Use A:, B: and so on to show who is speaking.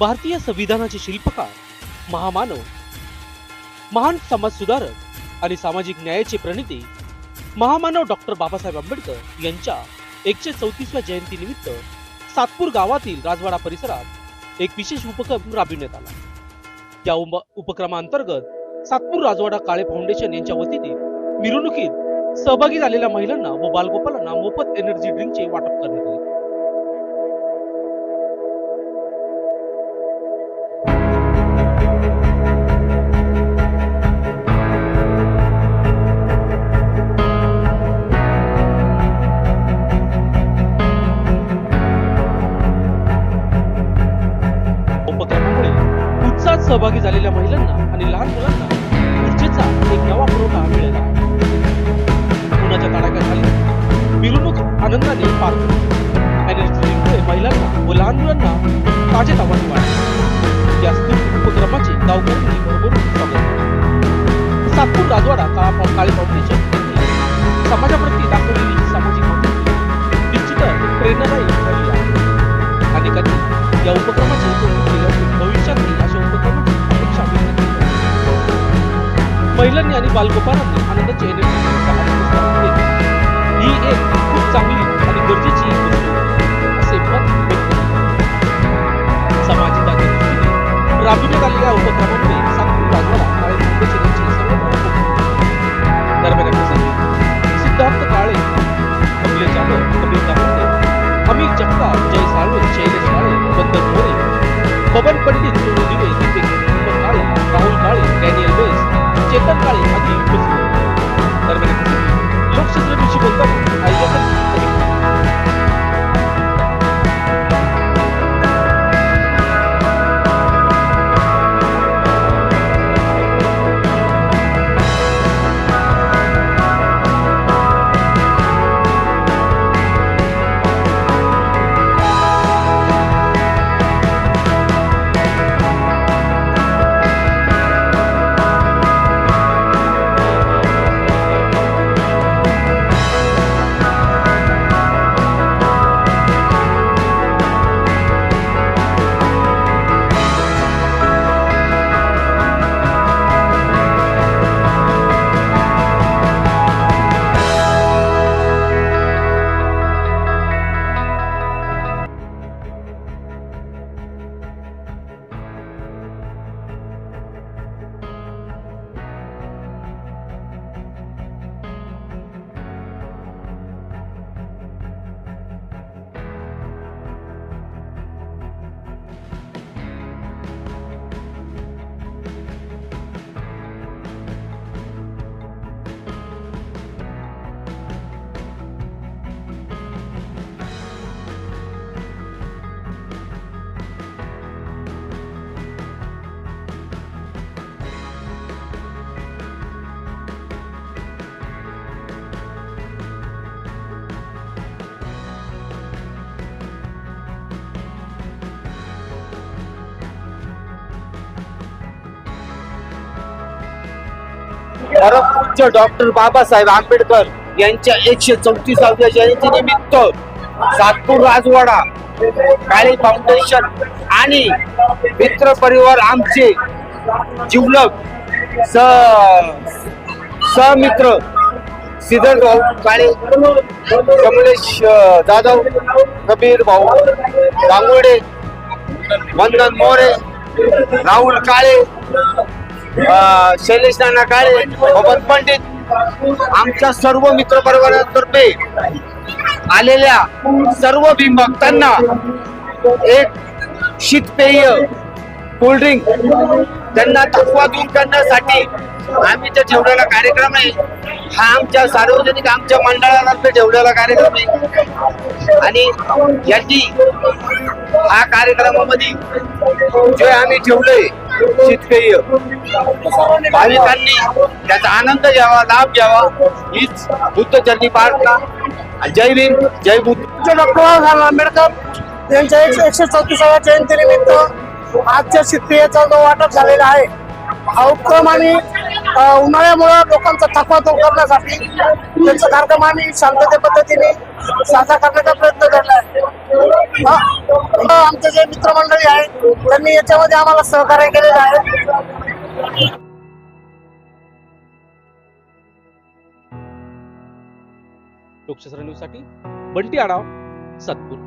A: भारतीय संविधानाचे शिल्पकार महामानव महान समाजसुधारक आणि सामाजिक न्यायाचे प्रणेते महामानव डॉक्टर बाबासाहेब आंबेडकर यांच्या एकशे चौतीसव्या जयंतीनिमित्त सातपूर गावातील राजवाडा परिसरात एक विशेष उपक्रम राबविण्यात आला. या उप- उपक्रमाअंतर्गत सातपूर राजवाडा काळे फाउंडेशन यांच्या वतीने मिरवणुकीत सहभागी झालेल्या महिलांना व बालगोपालांना मोफत एनर्जी ड्रिंकचे वाटप करण्यात आले. लहान मुलांना ताजे तावाने वाढले या स्तुत उपक्रमाचे गावकऱ्यांनी भरभरून स्वागत केले. सातपूर राजवाडा काळा काळे फाउंडेशन यांनी समाजाप्रती दाखवलेली ही सामाजिक बांधिलकी निश्चितच प्रेरणादायी ठरली आहे अनेकांनी या उपक्रमाचे कौतुक केले असून भविष्यातही अशा उपक्रमाची अपेक्षा व्यक्त केली आहे. महिलांनी आणि बालगोपालांनी आनंदाची एनर्जी ही एक खूप चांगली आणि गरजेची गोष्ट मोरे बबन
B: परमपूज्य डॉक्टर बाबासाहेब आंबेडकर यांच्या एकशे चौतीसाव्या जयंतीनिमित्त सातपूर राजवाडा काळे फाउंडेशन आणि मित्र परिवार आमचे जिवलग स सहमित्र सिद्धर भाऊ काळे कमलेश जाधव कबीर भाऊ गांगुडे वंदन मोरे राहुल काळे शैलेश नाना काळे बबन पंडित आमच्या सर्व मित्र परिवारातर्फे आलेल्या सर्व भीमभक्तांना एक शीतपेय कोल्ड्रिंक त्यांना थकवा दूर करण्यासाठी आम्ही जे ठेवलेला कार्यक्रम आहे. हा आमच्या सार्वजनिक आमच्या मंडळातर्फे ठेवलेला कार्यक्रम आहे. आणि यांनी हा कार्यक्रमामध्ये जे आम्ही ठेवलंय शेतकरी. भाविकांनी त्याचा आनंद घ्यावा लाभ घ्यावा. हीच बुद्ध चरणी पार्कला जय भीम जय बुद्ध.
C: डॉक्टर बाबासाहेब आंबेडकर यांच्या एकशे एकशे चौतीसाव्या जयंतीनिमित्त आजच्या शेतकऱ्याचा जो वाटप झालेला आहे हा उपक्रम आणि उन्हाळ्यामुळं लोकांचा थकवा दूर करण्यासाठी त्यांचा कार्यक्रम आम्ही शांतते पद्धतीने साजरा करण्याचा प्रयत्न केला आहे. आमचे जे मित्रमंडळी आहेत त्यांनी याच्यामध्ये आम्हाला सहकार्य केलेलं आहे.
A: लोकशास्त्र न्यूजसाठी बंटी आढाव सातपूर.